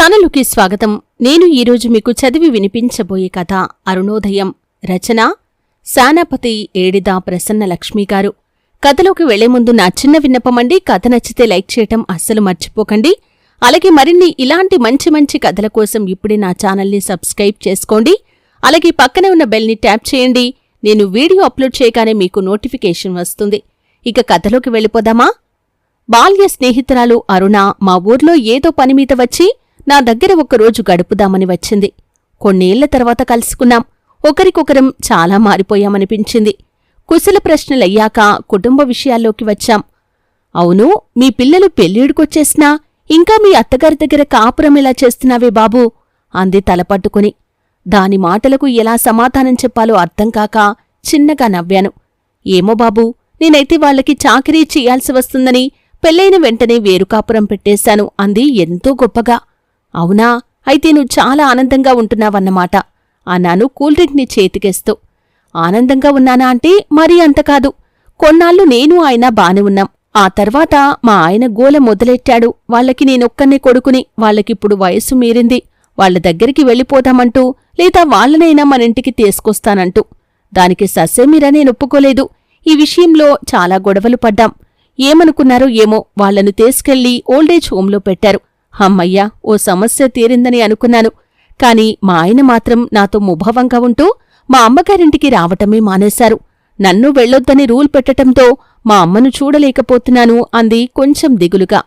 ఛానలుకి స్వాగతం. నేను ఈరోజు మీకు చదివి వినిపించబోయే కథ అరుణోదయం. రచన శానాపతి ఏడిదా ప్రసన్న లక్ష్మి గారు. కథలోకి వెళ్ళే ముందు నా చిన్న విన్నపమండి కథ నచ్చితే లైక్ చేయటం అస్సలు మర్చిపోకండి. అలాగే మరిన్ని ఇలాంటి మంచి మంచి కథల కోసం ఇప్పుడే నా ఛానల్ని సబ్స్క్రైబ్ చేసుకోండి. అలాగే పక్కనే ఉన్న బెల్ని ట్యాప్ చేయండి. నేను వీడియో అప్లోడ్ చేయగానే మీకు నోటిఫికేషన్ వస్తుంది. ఇక కథలోకి వెళ్ళిపోదామా? బాల్య స్నేహితురాలు అరుణ మా ఊర్లో ఏదో పని మీద వచ్చి నా దగ్గర ఒక్కరోజు గడుపుదామని వచ్చింది. కొన్నేళ్ళ తర్వాత కలుసుకున్నాం. ఒకరికొకరం చాలా మారిపోయామనిపించింది. కుశల ప్రశ్నలయ్యాక కుటుంబ విషయాల్లోకి వచ్చాం. అవును మీ పిల్లలు పెళ్ళిడికొచ్చేసినా ఇంకా మీ అత్తగారి దగ్గర కాపురం ఎలా చేస్తున్నావే బాబూ? అంది తలపట్టుకుని దాని మాటలకు ఎలా సమాధానం చెప్పాలో అర్థం కాక చిన్నగా నవ్వాను. ఏమో బాబూ నేనైతే వాళ్ళకి చాకరీ చెయ్యాల్సి వస్తుందని పెళ్ళైన వెంటనే వేరు కాపురం పెట్టేశాను అంది ఎంతో గొప్పగా. అవునా? అయితే నువ్వు చాలా ఆనందంగా ఉంటున్నావన్నమాట. అన్నాను కూల్ డ్రింక్ని చేతికేస్తూ. ఆనందంగా ఉన్నానా అంటే మరీ అంత కాదు. కొన్నాళ్ళు నేను ఆయన బానే ఉన్నాం. ఆ తర్వాత మా ఆయన గోల మొదలెట్టాడు. వాళ్ళకి నేనొక్కనే కొడుకుని వాళ్ళకిప్పుడు వయస్సు మీరింది. వాళ్ళ దగ్గరికి వెళ్ళిపోదామంటూ లేదా వాళ్ళనైనా మన ఇంటికి తీసుకొస్తానంటూ. దానికి ససేమిరా నేను ఒప్పుకోలేదు. ఈ విషయంలో చాలా గొడవలు పడ్డాం. ఏమనుకున్నారో ఏమో వాళ్ళను తీసుకెళ్ళి ఓల్డేజ్ హోంలో పెట్టారు. హమ్మయ్యా ఓ సమస్య తీరిందని అనుకున్నాను. కాని మా ఆయన మాత్రం నాతో ముభావంగా ఉంటూ మా అమ్మగారింటికి రావటమే మానేశారు. నన్ను వెళ్ళొద్దని రూల్ పెట్టటంతో మా అమ్మను చూడలేకపోతున్నాను అంది కొంచెం దిగులుగా.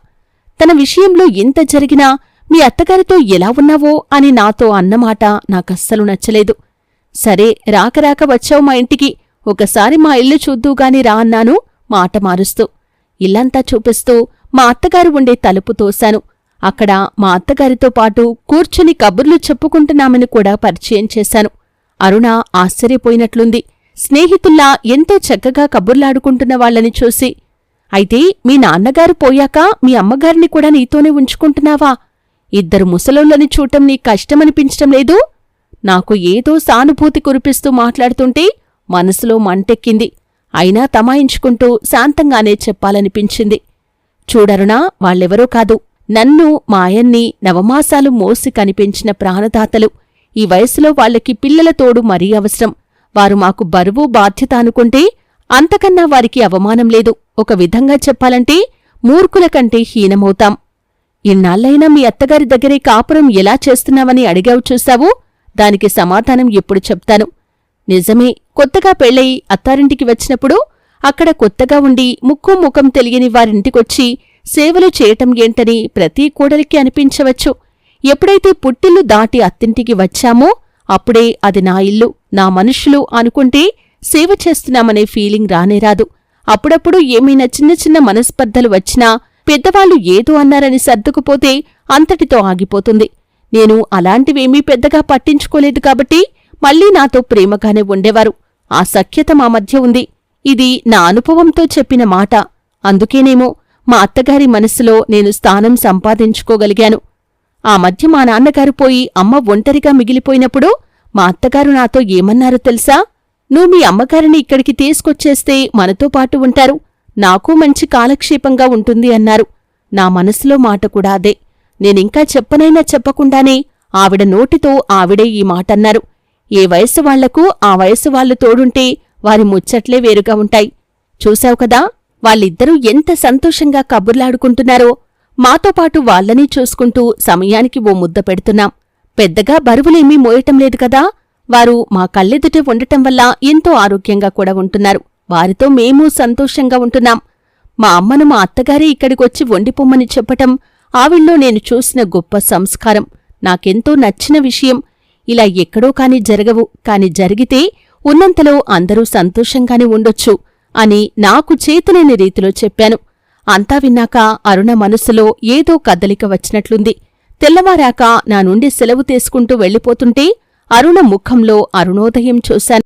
తన విషయంలో ఇంత జరిగినా మీ అత్తగారితో ఎలా ఉన్నావో అని నాతో అన్నమాట నాకస్సలు నచ్చలేదు. సరే రాకరాక వచ్చావు మా ఇంటికి. ఒకసారి మా ఇల్లు చూద్దూగాని రా అన్నాను మాట మారుస్తూ. ఇల్లంతా చూపిస్తూ మా అత్తగారు ఉండే తలుపు తోశాను. అక్కడ మా అత్తగారితో పాటు కూర్చుని కబుర్లు చెప్పుకుంటున్నామని కూడా పరిచయం చేశాను. అరుణ ఆశ్చర్యపోయినట్లుంది. స్నేహితుల్లా ఎంతో చక్కగా కబుర్లాడుకుంటున్న వాళ్ళని చూసి అయితే మీ నాన్నగారు పోయాక మీ అమ్మగారిని కూడా నీతోనే ఉంచుకుంటున్నావా? ఇద్దరు ముసలోళ్ళని చూడటం నీ కష్టమనిపించటం లేదు? నాకు ఏదో సానుభూతి కురిపిస్తూ మాట్లాడుతుంటే మనసులో మంటెక్కింది. అయినా తమాయించుకుంటూ శాంతంగానే చెప్పాలనిపించింది. చూడరునా వాళ్ళెవరో కాదు. నన్ను మాయన్ని నవమాసాలు మోసి కనిపించిన ప్రాణదాతలు. ఈ వయసులో వాళ్ళకి పిల్లల తోడు మరీ అవసరం. వారు మాకు బరువు బాధ్యత అనుకుంటే అంతకన్నా వారికి అవమానం లేదు. ఒక విధంగా చెప్పాలంటే మూర్ఖుల కంటే హీనమవుతాం. ఇన్నాళ్ళైనా మీ అత్తగారి దగ్గరే కాపురం ఎలా చేస్తున్నావని అడిగావు చూశావు? దానికి సమాధానం ఎప్పుడు చెప్తాను. నిజమే కొత్తగా పెళ్ళయి అత్తారింటికి వచ్చినప్పుడు అక్కడ కొత్తగా ఉండి ముక్కు ముఖం తెలియని వారింటికొచ్చి సేవలు చేయటం ఏంటని ప్రతి కూడలికి అనిపించవచ్చు. ఎప్పుడైతే పుట్టిల్లు దాటి అత్తింటికి వచ్చామో అప్పుడే అది నా ఇల్లు నా మనుషులు అనుకుంటే సేవ చేస్తున్నామనే ఫీలింగ్ రానేరాదు అప్పుడప్పుడు ఏమైనా చిన్న చిన్న మనస్పర్ధలు వచ్చినా పెద్దవాళ్ళు ఏదో అన్నారని సర్దుకుపోతే అంతటితో ఆగిపోతుంది. నేను అలాంటివేమీ పెద్దగా పట్టించుకోలేదు కాబట్టి మళ్ళీ నాతో ప్రేమగానే ఉండేవారు. ఆ సఖ్యత మా మధ్య ఉంది. ఇది నా అనుభవంతో చెప్పిన మాట. అందుకేనేమో మా అత్తగారి మనస్సులో నేను స్థానం సంపాదించుకోగలిగాను. ఆ మధ్య మా నాన్నగారు పోయి అమ్మ ఒంటరిగా మిగిలిపోయినప్పుడు మా అత్తగారు నాతో ఏమన్నారో తెలుసా? నువ్వు మీ అమ్మగారిని ఇక్కడికి తీసుకొచ్చేస్తే మనతో పాటు ఉంటారు. నాకు మంచి కాలక్షేపంగా ఉంటుంది అన్నారు. నా మనసులో మాట కూడా అదే. నేనింకా చెప్పనైనా చెప్పకుండానే ఆవిడ నోటితో ఆవిడే ఈ మాటన్నారు. ఏ వయసు వాళ్ళకు ఆ వయసు వాళ్ళు తోడుంటే వారి ముచ్చట్లే వేరుగా ఉంటాయి. చూశావు కదా? వాళ్ళిద్దరూ ఎంత సంతోషంగా కబుర్లాడుకుంటున్నారో మాతో పాటు చూసుకుంటూ సమయానికి ఓ ముద్ద పెడుతున్నాం. పెద్దగా బరువులేమీ మోయటం లేదు కదా? వారు మా కళ్ళెదుటే ఉండటం వల్ల ఎంతో ఆరోగ్యంగా కూడా ఉంటున్నారు. వారితో మేము సంతోషంగా ఉంటున్నాం. మా అమ్మను మా అత్తగారే ఇక్కడికొచ్చి వండిపొమ్మని చెప్పటం ఆవిళ్ళో నేను చూసిన గొప్ప సంస్కారం. నాకెంతో నచ్చిన విషయం. ఇలా ఎక్కడో కాని జరగవు. కాని జరిగితే ఉన్నంతలో అందరూ సంతోషంగానే ఉండొచ్చు. అని నాకు చేతనైన రీతిలో చెప్పాను. అంతా విన్నాక అరుణ మనసులో ఏదో కదలిక వచ్చినట్లుంది. తెల్లవారాక నా నుండి సెలవు తీసుకుంటూ వెళ్ళిపోతుంటే అరుణ ముఖంలో అరుణోదయం చూశాను.